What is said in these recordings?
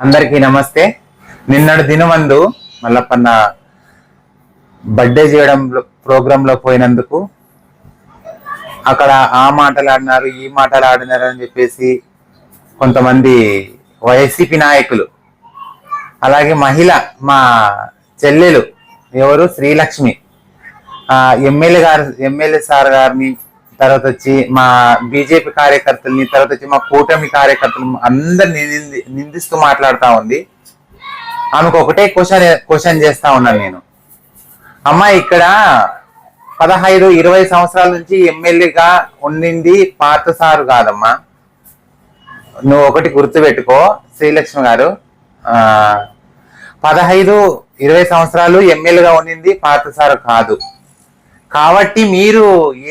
అందరికీ నమస్తే. నిన్నటి దినమందు మల్లప్పన్న బర్త్డే చేయడం ప్రోగ్రామ్లో పోయినందుకు అక్కడ ఆ మాటలు ఆడినారు ఈ మాటలు ఆడినారు అని చెప్పేసి కొంతమంది వైసీపీ నాయకులు అలాగే మహిళ మా చెల్లెలు ఎవరు? శ్రీలక్ష్మి. ఎమ్మెల్యే గారు ఎమ్మెల్యే సార్ గారిని తర్వాత వచ్చి మా బీజేపీ కార్యకర్తల్ని తర్వాత వచ్చి మా కూటమి కార్యకర్తలు అందరిని నింది- నిందిస్తూ మాట్లాడుతూ ఉంది. ఆమెకు ఒకటే క్వశ్చన్ క్వశ్చన్ చేస్తా ఉన్నాను నేను. అమ్మ ఇక్కడ పదహైదు ఇరవై సంవత్సరాల నుంచి ఎమ్మెల్యేగా ఉండింది పాత సారు కాదమ్మా. నువ్వు ఒకటి గుర్తుపెట్టుకో శ్రీలక్ష్మి గారు. పదహైదు ఇరవై సంవత్సరాలు ఎమ్మెల్యేగా ఉండింది పాత సారు కాదు. కాబట్టి మీరు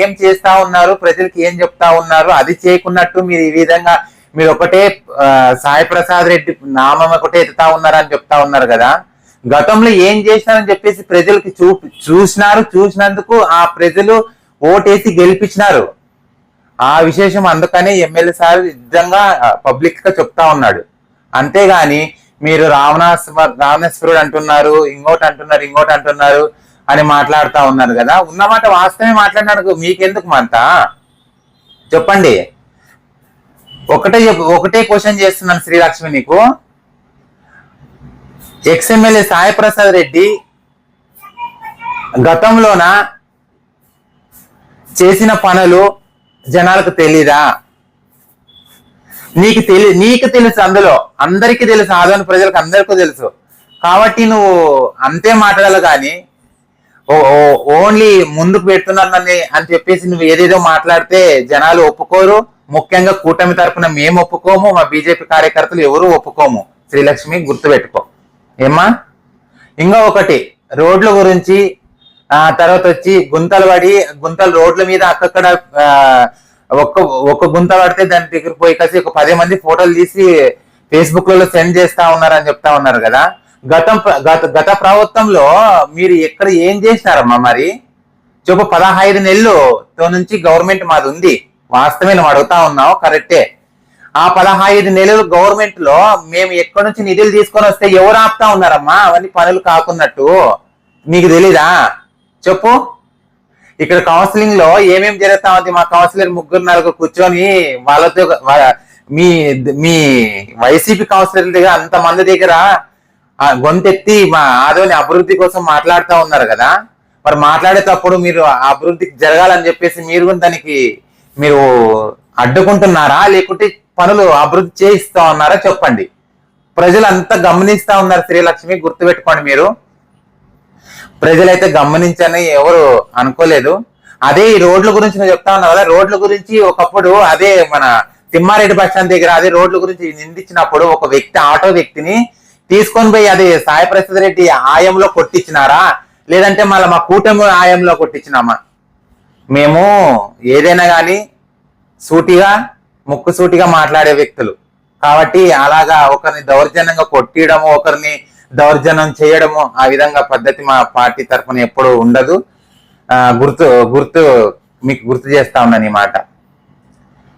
ఏం చేస్తా ఉన్నారు? ప్రజలకి ఏం చెప్తా ఉన్నారు? అది చేయకున్నట్టు మీరు ఈ విధంగా మీరు ఒకటే సాయిప్రసాద్ సాయి ప్రసాద్ రెడ్డి నామం ఒకటే ఎత్తుతా ఉన్నారని చెప్తా ఉన్నారు కదా. గతంలో ఏం చేసినారని చెప్పేసి ప్రజలకి చూ చూసినారు చూసినందుకు ఆ ప్రజలు ఓటేసి గెలిపించినారు. ఆ విశేషం అందుకనే ఎమ్మెల్యే సార్ నిజంగా పబ్లిక్గా చెప్తా ఉన్నాడు. అంతేగాని మీరు రావణాస్ రావణేశ్వరుడు అంటున్నారు ఇంకోటి అంటున్నారు ఇంకోటి అంటున్నారు అని మాట్లాడుతా ఉన్నారు కదా. ఉన్నమాట వాస్తవమే మాట్లాడినాడు మీకెందుకు మంత? చెప్పండి. ఒకటే ఒకటే క్వశ్చన్ చేస్తున్నాను శ్రీలక్ష్మి నీకు. ఎక్స్ఎమ్మెల్యే సాయి ప్రసాద్ రెడ్డి గతంలోన చేసిన పనులు జనాలకు తెలీదా? నీకు తెలి నీకు తెలుసు అందులో. అందరికీ తెలుసు ఆదోని ప్రజలకు అందరికీ తెలుసు. కాబట్టి నువ్వు అంతే మాట్లాడాలి కానీ ఓన్లీ ముందుకు పెడుతున్నానని అని చెప్పేసి నువ్వు ఏదేదో మాట్లాడితే జనాలు ఒప్పుకోరు. ముఖ్యంగా కూటమి తరఫున మేము ఒప్పుకోము మా బీజేపీ కార్యకర్తలు ఎవరు ఒప్పుకోము. శ్రీలక్ష్మి గుర్తుపెట్టుకో. ఏమ్మా? ఇంకా ఒకటి రోడ్ల గురించి ఆ తర్వాత వచ్చి గుంతలు పడి గుంతలు రోడ్ల మీద అక్కక్కడ ఒక్క ఒక్క గుంత పడితే దాని దగ్గర పోయి కలిసి ఒక పది మంది ఫోటోలు తీసి ఫేస్బుక్లలో సెండ్ చేస్తా ఉన్నారని చెప్తా ఉన్నారు కదా. గతం ప్ర- గత గత ప్రభుత్వంలో మీరు ఎక్కడ ఏం చేసినారమ్మా మరి? చెప్పు పదహైదు నెలలుతో నుంచి గవర్నమెంట్ మాది ఉంది. వాస్తవమే నువ్వు అడుగుతా ఉన్నావు కరెక్టే. ఆ పదహైదు నెలలు గవర్నమెంట్లో మేము ఎక్కడి నుంచి నిధులు తీసుకొని వస్తే ఎవరు ఆపుతా ఉన్నారమ్మా? అవన్నీ పనులు కాకున్నట్టు. మీకు తెలీదా? చెప్పు. ఇక్కడ కౌన్సిలింగ్లో ఏమేమి జరుగుతా ఉంది? మా కౌన్సిలర్ ముగ్గురు నలుగురు కూర్చొని వాళ్ళతో మీ మీ వైసీపీ కౌన్సిలర్ దగ్గర అంత మంది దగ్గర గొంతెత్తి మా ఆదోని అభివృద్ధి కోసం మాట్లాడుతూ ఉన్నారు కదా. మరి మాట్లాడేటప్పుడు మీరు అభివృద్ధి అభివృద్ధికి జరగాలని చెప్పేసి మీరు కూడా దానికి మీరు అడ్డుకుంటున్నారా? లేకుంటే పనులు అభివృద్ధి చేయిస్తా ఉన్నారా? చెప్పండి. ప్రజలు అంతా గమనిస్తా ఉన్నారు శ్రీలక్ష్మి గుర్తుపెట్టుకోండి మీరు. ప్రజలైతే గమనించని ఎవరు అనుకోలేదు. అదే ఈ రోడ్ల గురించి నేను చెప్తా ఉన్నా కదా రోడ్ల గురించి ఒకప్పుడు అదే మన తిమ్మారెడ్డి బస్ స్టాండ్ దగ్గర అదే రోడ్ల గురించి నిందించినప్పుడు ఒక వ్యక్తి ఆటో వ్యక్తిని తీసుకొని పోయి అది సాయి ప్రసాద్ రెడ్డి ఆయంలో కొట్టించినారా? లేదంటే మళ్ళీ మా కూటమి ఆయంలో కొట్టించినామా? మేము ఏదైనా కానీ సూటిగా ముక్కు సూటిగా మాట్లాడే వ్యక్తులు. కాబట్టి అలాగా ఒకరిని దౌర్జన్యంగా కొట్టియడము ఒకరిని దౌర్జన్యం చేయడము ఆ విధంగా పద్ధతి మా పార్టీ తరఫున ఎప్పుడు ఉండదు. గుర్తు గుర్తు మీకు గుర్తు చేస్తా ఉన్నాను ఈ మాట.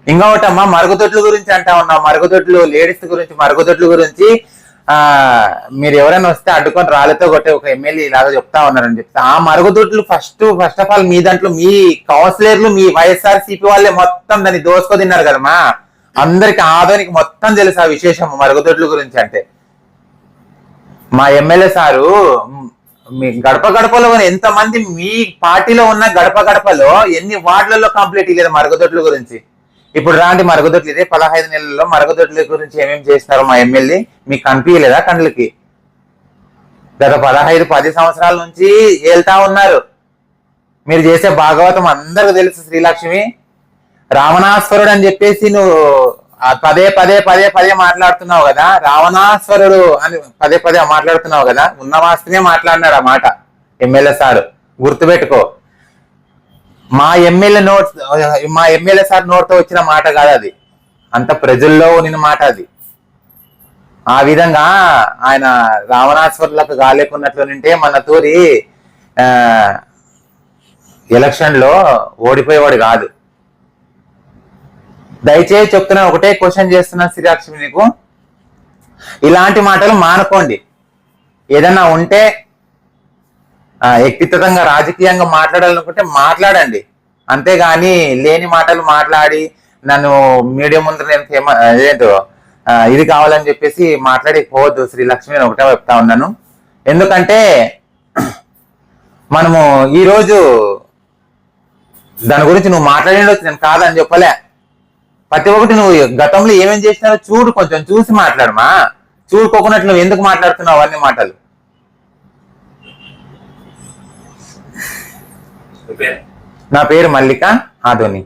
ఇంకొకటమ్మా మరుగుదొడ్ల గురించి అంటా ఉన్నాం. మరుగుదొడ్లు లేడీస్ గురించి మరుగుదొడ్ల గురించి మీరు ఎవరైనా వస్తే అడ్డుకొని రాళ్ళతో కొట్టే ఒక ఎమ్మెల్యే ఇలాగ చెప్తా ఉన్నారని చెప్తే ఆ మరుగుదొడ్లు ఫస్ట్ ఫస్ట్ ఆఫ్ ఆల్ మీ దాంట్లో మీ కౌన్సిలర్లు మీ వైఎస్ఆర్ సిపి వాళ్ళే మొత్తం దాన్ని దోసుకో తిన్నారు కదమ్మా. అందరికి ఆదోనికి మొత్తం తెలుసు ఆ విశేషం మరుగుదొడ్ల గురించి అంటే. మా ఎమ్మెల్యే సారు మీ గడప గడపలో ఎంతమంది ఎంత మంది మీ పార్టీలో ఉన్న గడప గడపలో ఎన్ని వార్డులలో కంప్లీట్ ఇవ్వలేదు మరుగుదొడ్ల గురించి. ఇప్పుడు రాండి మరుగుదొడ్లు. ఇదే పదహైదు నెలల్లో మరుగుదొడ్ల గురించి ఏమేమి చేస్తారో మా ఎమ్మెల్యే? మీకు కనిపించలేదా కండ్లకి గత పదహైదు పది సంవత్సరాల నుంచి వెళ్తా ఉన్నారు. మీరు చేసే భాగవతం అందరికి తెలుసు శ్రీలక్ష్మి. రావణాశ్వరుడు అని చెప్పేసి నువ్వు పదే పదే పదే పదే మాట్లాడుతున్నావు కదా. రావణాశ్వరుడు అని పదే పదే మాట్లాడుతున్నావు కదా. ఉన్న వాస్తవమే మాట్లాడినాడు ఆ మాట. ఎమ్మెల్యే సార్ గుర్తుపెట్టుకో. మా ఎమ్మెల్యే నోట్ మా ఎమ్మెల్యే సార్ నోట్తో వచ్చిన మాట కాదు అది. అంత ప్రజల్లో ఉన్న మాట అది. ఆ విధంగా ఆయన రావణాశ్వరులకు గాలేకున్నట్లు ఉంటే మన తూరి ఎలక్షన్లో ఎలక్షన్లో ఓడిపోయేవాడు కాదు. దయచేసి చెప్తున్నా ఒకటే క్వశ్చన్ చేస్తున్నా శ్రీలక్ష్మి నీకు ఇలాంటి మాటలు మానుకోండి. ఏదన్నా ఉంటే వ్యక్తిగతంగా రాజకీయంగా మాట్లాడాలనుకుంటే మాట్లాడండి. అంతేగాని లేని మాటలు మాట్లాడి నన్ను మీడియా ముందు నేను ఫేమ- అదేంటో ఇది కావాలని చెప్పేసి మాట్లాడి పోవద్దు శ్రీ లక్ష్మి ఒకటే చెప్తా ఉన్నాను. ఎందుకంటే మనము ఈరోజు దాని గురించి నువ్వు మాట్లాడిండొచ్చు నేను కాదని చెప్పలే. ప్రతి ఒక్కటి నువ్వు గతంలో ఏమేం చేసినావో చూడు కొంచెం చూసి మాట్లాడమా? చూడుకోకున్నట్లు నువ్వు ఎందుకు మాట్లాడుతున్నావు అన్ని మాటలు? నా పేరు? మల్లిక ఆధోని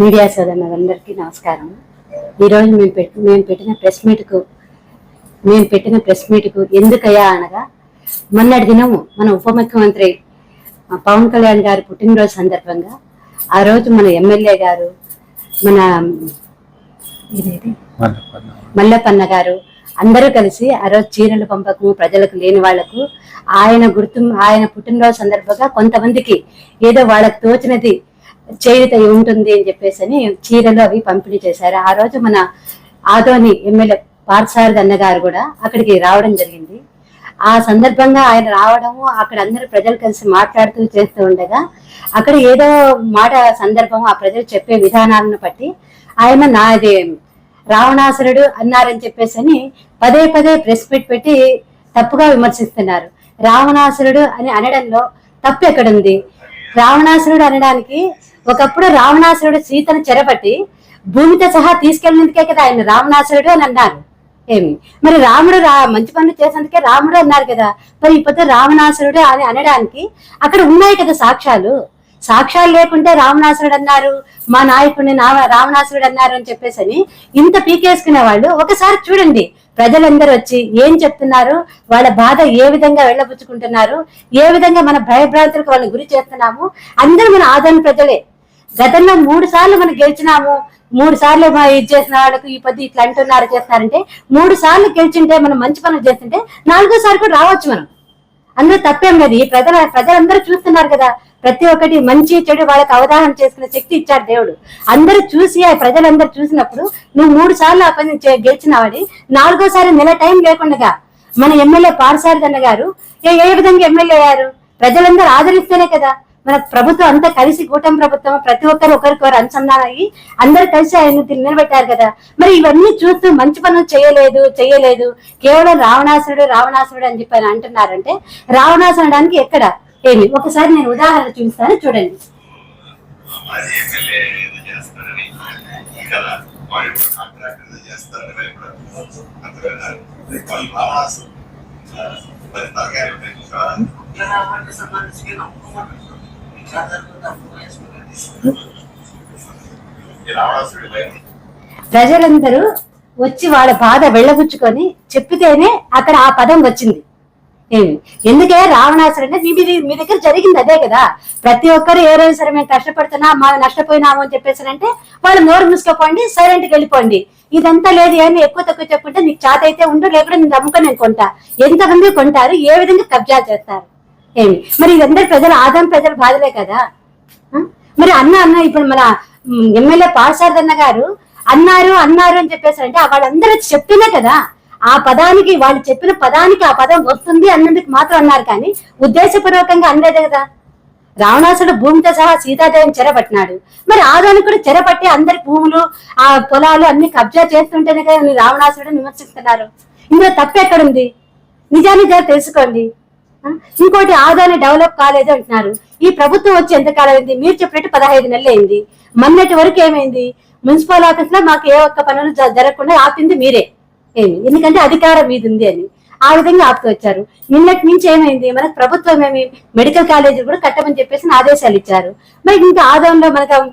మీడియా సోదరులందరికీ నమస్కారం. ఈరోజు మేము పెట్టి మేము పెట్టిన ప్రెస్ మీట్కు మేము పెట్టిన ప్రెస్ మీట్కు ఎందుకయ్యా అనగా మొన్నటి దినము మన ఉప ముఖ్యమంత్రి పవన్ కళ్యాణ్ గారి పుట్టినరోజు సందర్భంగా ఆ రోజు మన ఎమ్మెల్యే గారు మన మల్లపన్న గారు అందరూ కలిసి ఆ రోజు చీరలు పంపకము ప్రజలకు లేని వాళ్ళకు ఆయన గుర్తు ఆయన పుట్టినరోజు సందర్భంగా కొంతమందికి ఏదో వాళ్ళకి తోచినది చేయుత ఉంటుంది అని చెప్పేసి అని చీరలు అవి పంపిణీ చేశారు. ఆ రోజు మన ఆదోని ఎమ్మెల్యే పార్థసారథి అన్న గారు కూడా అక్కడికి రావడం జరిగింది. ఆ సందర్భంగా ఆయన రావడము అక్కడ అందరూ ప్రజలు కలిసి మాట్లాడుతూ చేస్తూ ఉండగా అక్కడ ఏదో మాట సందర్భం ఆ ప్రజలు చెప్పే విధానాలను బట్టి ఆయన నాది రావణాసురుడు అన్నారని చెప్పేసి అని పదే పదే ప్రెస్ మీట్ పెట్టి తప్పుగా విమర్శిస్తున్నారు. రావణాసురుడు అని అనడంలో తప్పు ఎక్కడుంది? రావణాసురుడు అనడానికి ఒకప్పుడు రావణాసురుడు సీతను చెరపట్టి భూమితో సహా తీసుకెళ్ళినందుకే కదా ఆయన రావణాసురుడు అని అన్నారు. ఏమి? మరి రాముడు రా మంచి పనులు చేసినందుకే రాముడు అన్నారు కదా. మరి ఇప్పుడు రావణాసురుడు అని అనడానికి అక్కడ ఉన్నాయి కదా సాక్ష్యాలు. సాక్ష్యాలు లేకుంటే రావణాసురుడు అన్నారు మా నాయకుడిని నా- రావణాసురుడు అన్నారు అని చెప్పేసి అని ఇంత పీకేసుకునే వాళ్ళు ఒకసారి చూడండి. ప్రజలందరూ వచ్చి ఏం చెప్తున్నారు? వాళ్ళ బాధ ఏ విధంగా వెళ్ళబుచ్చుకుంటున్నారు? ఏ విధంగా మన భయభ్రాంతులకు వాళ్ళని గురి చేస్తున్నాము? అందరూ మన ఆదరణ ప్రజలే. గతంలో మూడు సార్లు మనం గెలిచినాము. మూడు సార్లు మా ఇది చేసిన వాళ్ళకు ఈ పది ఇట్లా అంటున్నారు చేస్తున్నారంటే మూడు సార్లు గెలిచింటే మనం మంచి పనులు చేస్తుంటే నాలుగోసారి కూడా రావచ్చు మనం. అందులో తప్పేం లేదు ఈ ప్రజల ప్రజలందరూ చూస్తున్నారు కదా. ప్రతి ఒక్కటి మంచి చెడు వాళ్ళకి అవగాహన చేసుకునే శక్తి ఇచ్చాడు దేవుడు. అందరూ చూసి ఆ ప్రజలందరూ చూసినప్పుడు నువ్వు మూడు సార్లు ఆ పని చే- గెలిచినావని నాలుగోసారి నెల టైం లేకుండా మన ఎమ్మెల్యే పారసారథన్న గారు ఏ ఏ విధంగా ఎమ్మెల్యే అయ్యారు? ప్రజలందరూ ఆదరిస్తేనే కదా. మన ప్రభుత్వం అంతా కలిసి కూటమి ప్రభుత్వం ప్రతి ఒక్కరు ఒకరికొకరు అనుసంధానం అయ్యి అందరు కలిసి ఆయన నిలబెట్టారు కదా. మరి ఇవన్నీ చూస్తూ మంచి పనులు చేయలేదు చేయలేదు. కేవలం రావణాసురుడు రావణాసురుడు అని చెప్పి అంటున్నారంటే రావణాసురుడానికి ఎక్కడ? ఏమి? ఒకసారి నేను ఉదాహరణ చూపిస్తాను చూడండి. మరి ప్రజలందరూ వచ్చి వాళ్ళ బాధ వెళ్ళగుచ్చుకొని చెప్పితేనే అక్కడ ఆ పదం వచ్చింది. ఎందుకే రావణాసురు అంటే మీ మీ- మీ దగ్గర జరిగింది అదే కదా? ప్రతి ఒక్కరు ఏ రోజు సరే మేము కష్టపడుతున్నా మా నష్టపోయినాము అని చెప్పేసి అంటే వాళ్ళు నోరు మూసుకోపోండి సైలెంట్కి వెళ్ళిపోండి. ఇదంతా లేదు అని ఎక్కువ తక్కువ చెప్పుకుంటే నీకు చాత అయితే ఉండు లేకపోతే నేను నమ్ముకొని నేను కొంటా. ఎంతమంది కొంటారు ఏ విధంగా కబ్జా చేస్తారు? ఏమి? మరి ఇదందరూ ప్రజలు ఆదాం ప్రజల బాధలే కదా? మరి అన్న అన్న ఇప్పుడు మన ఎమ్మెల్యే పార్సారథన్న గారు అన్నారు అన్నారు అని చెప్పేసి అంటే వాళ్ళందరూ చెప్పినా కదా ఆ పదానికి వాళ్ళు చెప్పిన పదానికి ఆ పదం వస్తుంది అన్నందుకు మాత్రం అన్నారు కానీ ఉద్దేశపూర్వకంగా అనలేదు కదా. రావణాసుడు భూమితో సహా సీతాదేవిని చెరపట్టినాడు. మరి ఆదానికి కూడా చెరపట్టి అందరి భూములు ఆ పొలాలు అన్ని కబ్జా చేస్తుంటేనే కదా రావణాసుడు విమర్శిస్తున్నారు. ఇందులో తప్పు ఎక్కడుంది? నిజానిజాలు తెలుసుకోండి. ఇంకోటి ఆదాని డెవలప్ కాలేదు అంటున్నారు. ఈ ప్రభుత్వం వచ్చి ఎంతకాలం అయింది? మీరు చెప్పినట్టు పదహైదు నెలలు అయింది. మొన్నటి వరకు ఏమైంది? మున్సిపల్ ఆఫీస్లో మాకు ఏ ఒక్క పనులు జ- జరగకుండా ఆపింది మీరే. ఏమి? ఎందుకంటే అధికారం మీది ఉంది అని. ఆ విధంగా ఆపుతూ వచ్చారు. నిన్నటి నుంచి ఏమైంది? మనకు ప్రభుత్వం ఏమి మెడికల్ కాలేజీలు కూడా కట్టమని చెప్పేసి ఆదేశాలు ఇచ్చారు. మరి ఇంకా ఆదాయంలో మనకు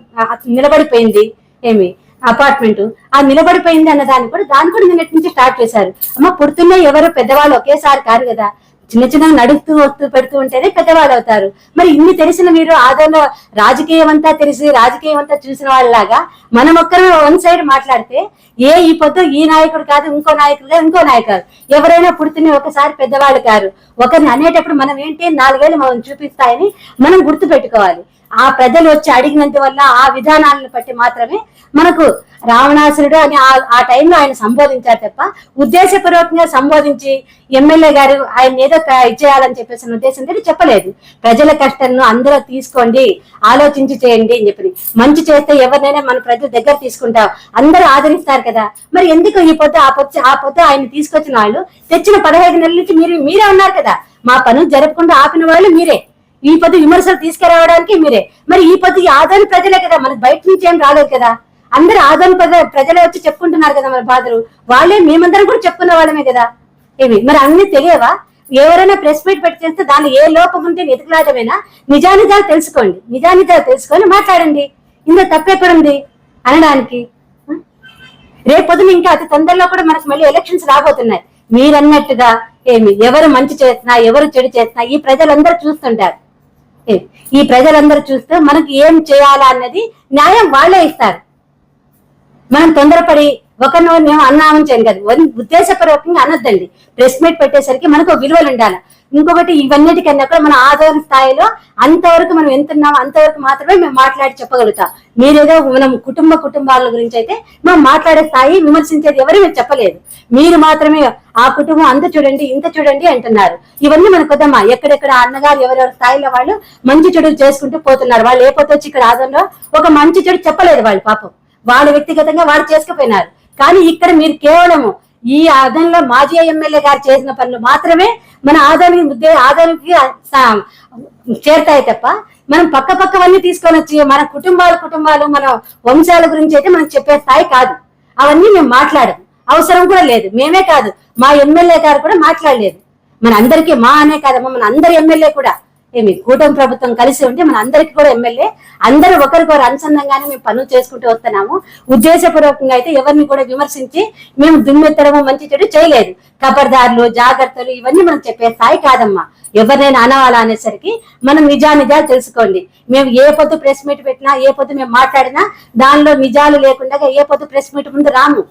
నిలబడిపోయింది. ఏమి? అపార్ట్మెంట్. ఆ నిలబడిపోయింది అన్న దాన్ని కూడా దాన్ని కూడా నిన్నటి నుంచి స్టార్ట్ చేశారు. అమ్మ పుడుతున్న ఎవరు? పెద్దవాళ్ళు ఒకేసారి కాదు కదా. చిన్న చిన్న నడుస్తూ వస్తూ పెడుతూ ఉంటేనే పెద్దవాళ్ళు అవుతారు మరి ఇన్ని తెలిసిన మీరు ఆదంలో రాజకీయం అంతా తెలిసి రాజకీయం అంతా చూసిన వాళ్ళలాగా మనం ఒక్కరు వన్ సైడ్ మాట్లాడితే ఏ ఈ పొద్దు ఈ నాయకుడు కాదు ఇంకో నాయకుడు కాదు ఇంకో నాయకుడు ఎవరైనా పుడుతున్న ఒకసారి పెద్దవాళ్ళు కారు. ఒకరిని అనేటప్పుడు మనం ఏంటి? నాలుగేళ్ళు మనం చూపిస్తాయని మనం గుర్తు పెట్టుకోవాలి ఆ ప్రజలు వచ్చి అడిగినంత వల్ల ఆ విధానాలను బట్టి మాత్రమే మనకు రావణాసురుడు అని ఆ- ఆ టైంలో ఆయన సంబోధించారు తప్ప ఉద్దేశపూర్వకంగా సంబోధించి ఎమ్మెల్యే గారు ఆయన ఏదో ఇచ్చేయాలని చెప్పేసి ఉద్దేశంతో చెప్పలేదు. ప్రజల కష్టాలను అందరూ తీసుకోండి ఆలోచించి చేయండి అని చెప్పి. మంచి చేస్తే ఎవరినైనా మన ప్రజల దగ్గర తీసుకుంటాం. అందరూ ఆదరిస్తారు కదా. మరి ఎందుకు ఈ పొద్దు ఆ పొద్దు ఆ పొద్దు ఆయన తీసుకొచ్చిన వాళ్ళు తెచ్చిన పదహైదు నెలల నుంచి మీరు మీరే ఉన్నారు కదా. మా పనులు జరపకుండా ఆపిన వాళ్ళు మీరే. ఈ పది విమర్శలు తీసుకురావడానికి మీరే. మరి ఈ పది ఈ ఆదాని ప్రజలే కదా మనకి బయట నుంచి ఏం రాలేదు కదా. అందరూ ఆదాని ప్రజ ప్రజలే వచ్చి చెప్పుకుంటున్నారు కదా మన బాధలు. వాళ్ళే మేమందరం కూడా చెప్పుకున్న వాళ్ళమే కదా. ఇవి మరి అన్ని తెలియవా? ఎవరైనా ప్రెస్ మీట్ పెట్టి చేస్తే దాన్ని ఏ లోపం ఉంటే వెతుకులాటమైనా నిజానిజాలు తెలుసుకోండి. నిజానిజాలు తెలుసుకొని మాట్లాడండి. ఇందులో తప్పెక్కడుంది అనడానికి. రేపొద్దున ఇంకా అతి తొందరలో కూడా మనకు మళ్ళీ ఎలక్షన్స్ రాబోతున్నాయి. మీరన్నట్టుగా ఏమి? ఎవరు మంచి చేస్తున్నా ఎవరు చెడు చేస్తున్నా ఈ ప్రజలందరూ చూస్తుంటారు. ఈ ప్రజలందరూ చూస్తే మనకి ఏం చేయాలా అన్నది న్యాయం వాళ్ళే ఇస్తారు. మనం తొందరపడి ఒకరిని మేము అన్నామని చేయను కాదు. ఉద్దేశపూర్వకంగా అనొద్దండి. ప్రెస్ మీట్ పెట్టేసరికి మనకు ఒక విలువలు ఉండాలి. ఇంకొకటి ఇవన్నిటికన్నా కూడా మన ఆధార స్థాయిలో అంతవరకు మనం ఎంత ఉన్నామో అంతవరకు మాత్రమే మేము మాట్లాడి చెప్పగలుగుతాం. మీరేదో మనం కుటుంబ కుటుంబాల గురించి అయితే మేము మాట్లాడే స్థాయి విమర్శించేది ఎవరు మేము చెప్పలేదు. మీరు మాత్రమే ఆ కుటుంబం అంత చూడండి ఇంత చూడండి అంటున్నారు. ఇవన్నీ మనకు వద్దమ్మా. ఎక్కడెక్కడ అన్నగారు ఎవరెవరి స్థాయిలో వాళ్ళు మంచి చెడు చేసుకుంటూ పోతున్నారు. వాళ్ళు ఏ పొద్దు వచ్చి ఇక్కడ ఆదంలో ఒక మంచి చెడు చెప్పలేదు వాళ్ళు పాపం. వాళ్ళు వ్యక్తిగతంగా వాళ్ళు చేసుకుపోయినారు. కానీ ఇక్కడ మీరు కేవలము ఈ ఆదంలో మాజీ ఎమ్మెల్యే గారు చేసిన పనులు మాత్రమే మన ఆదాయం ముద్దే ఆదాయానికి చేరుతాయి తప్ప మనం పక్క పక్కవన్నీ తీసుకొని వచ్చి మన కుటుంబాలు కుటుంబాలు మన వంశాల గురించి అయితే మనం చెప్పే స్థాయి కాదు. అవన్నీ మేము మాట్లాడము. అవసరం కూడా లేదు. మేమే కాదు. మా ఎమ్మెల్యే గారు కూడా మాట్లాడలేదు. మన అందరికీ మా అనే కాదమ్మా మన అందరి ఎమ్మెల్యే కూడా. ఏమి కూటమి ప్రభుత్వం కలిసి ఉంటే మన అందరికి కూడా ఎమ్మెల్యే అందరూ ఒకరికొకరు అనుసంధంగానే మేము పనులు చేసుకుంటూ వస్తున్నాము. ఉద్దేశపూర్వకంగా అయితే ఎవరిని కూడా విమర్శించి మేము దుమ్మెత్తడము మంచి చెడు చేయలేదు. కబర్దారులు జాగ్రత్తలు ఇవన్నీ మనం చెప్పే స్థాయి కాదమ్మా. ఎవరినైనా అనవాలా అనేసరికి మనం నిజానిజాలు తెలుసుకోండి. మేము ఏ పొద్దు ప్రెస్ మీట్ పెట్టినా ఏ పొద్దు మేము మాట్లాడినా దానిలో నిజాలు లేకుండా ఏ పొద్దు ప్రెస్ మీట్ ముందు రాము.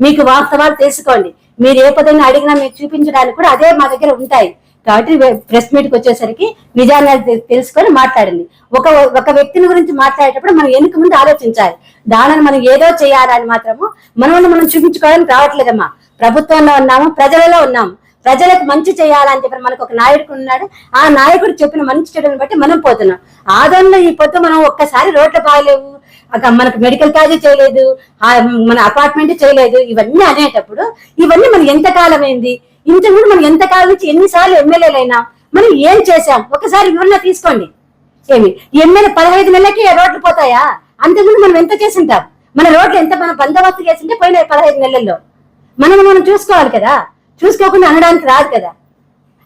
మీకు వాస్తవాలు తెలుసుకోండి. మీరు ఏ పొద్దున్న అడిగినా మీకు చూపించడానికి కూడా అదే మా దగ్గర ఉంటాయి. కాబట్టి ప్రెస్ మీట్కి వచ్చేసరికి నిజాన్ని తెలుసుకొని మాట్లాడండి ఒక ఒక వ్యక్తిని గురించి మాట్లాడేటప్పుడు మనం ఎందుకు ముందు ఆలోచించాలి. దానిని మనం ఏదో చేయాలని మాత్రము మనల్ని మనం చూపించుకోవడానికి రావట్లేదమ్మా. ప్రభుత్వంలో ఉన్నాము ప్రజలలో ఉన్నాము. ప్రజలకు మంచి చేయాలని చెప్పి మనకు ఒక నాయకుడు ఉన్నాడు. ఆ నాయకుడు చెప్పిన మంచి చెడుని బట్టి మనం పోతున్నాం. ఆదంలో ఈ పొద్దు మనం ఒక్కసారి రోడ్లు బాగలేవు. మనకు మెడికల్ కాలేజ్ చేయలేదు. మన అపార్ట్మెంట్ చేయలేదు. ఇవన్నీ అనేటప్పుడు ఇవన్నీ మనం ఎంత కాలం కూడా ఇంతకుముందు మనం ఎంత కాలం నుంచి ఎన్నిసార్లు ఎమ్మెల్యేలు అయినా మనం ఏం చేశాం? ఒకసారి వివరణ తీసుకోండి. ఏమి? ఎమ్మెల్యే పదహైదు నెలలకి రోడ్లు పోతాయా? అంతకుముందు మనం ఎంత చేసింటాం? మన రోడ్లు ఎంత మనం బందోబస్తు చేసింటే పోయిన పదహైదు నెలల్లో. మనం మనం చూసుకోవాలి కదా. చూసుకోకుండా అనడానికి రాదు కదా.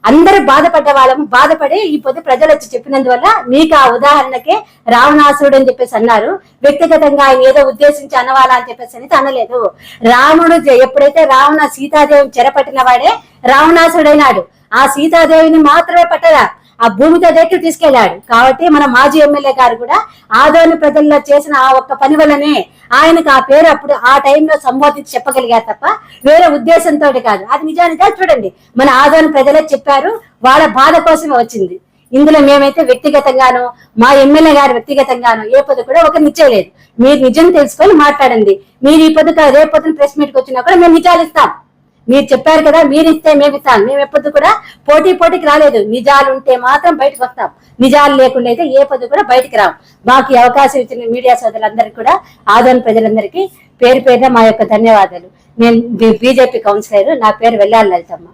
అందరూ బాధపడ్డ వాళ్ళము బాధపడి ఈ పొద్దు ప్రజలు వచ్చి చెప్పినందువల్ల మీకు ఆ ఉదాహరణకే రావణాసురుడు అని చెప్పేసి అన్నారు. వ్యక్తిగతంగా ఆయన ఏదో ఉద్దేశించి అనవాలా అని చెప్పేసి అనేది అనలేదు. రావణుడు జ- ఎప్పుడైతే రావణ సీతాదేవిని చెరపట్టిన వాడే రావణాసురుడైనాడు. ఆ సీతాదేవిని మాత్రమే పట్టదా ఆ భూమితో దగ్గర తీసుకెళ్ళాడు కాబట్టి మన మాజీ ఎమ్మెల్యే గారు కూడా ఆదోని ప్రజల్లో చేసిన ఆ ఒక్క పని వల్లనే ఆయనకు ఆ పేరు అప్పుడు ఆ టైంలో సంబోధించి చెప్పగలిగారు తప్ప వేరే ఉద్దేశంతో కాదు. అది నిజానికి చూడండి మన ఆదోని ప్రజలే చెప్పారు వాళ్ళ బాధ కోసమే వచ్చింది. ఇందులో మేమైతే వ్యక్తిగతంగాను మా ఎమ్మెల్యే గారు వ్యక్తిగతంగాను ఏ పొద్దు కూడా ఒక నిశ్చయలేదు మీరు నిజం తెలుసుకొని మాట్లాడండి. మీరు ఈ పొద్దు రేపు పొద్దున ప్రెస్ మీట్కి వచ్చినా కూడా మేము నిజాలు ఇస్తాం మీరు చెప్పారు కదా మీరు ఇస్తే మేము ఇస్తాం. మేము ఎప్పుడు కూడా పోటీ పోటీకి రాలేదు. నిజాలు ఉంటే మాత్రం బయటకు వస్తాం. నిజాలు లేకుండా అయితే ఏ పొద్దు కూడా బయటకు రావు. మాకు అవకాశం ఇచ్చిన మీడియా సోదరులందరికీ కూడా ఆదరణ ప్రజలందరికీ పేరు పేరున మా యొక్క ధన్యవాదాలు. నేను బీజేపీ కౌన్సిలర్ నా పేరు వెళ్ళాలి లలితమ్మ.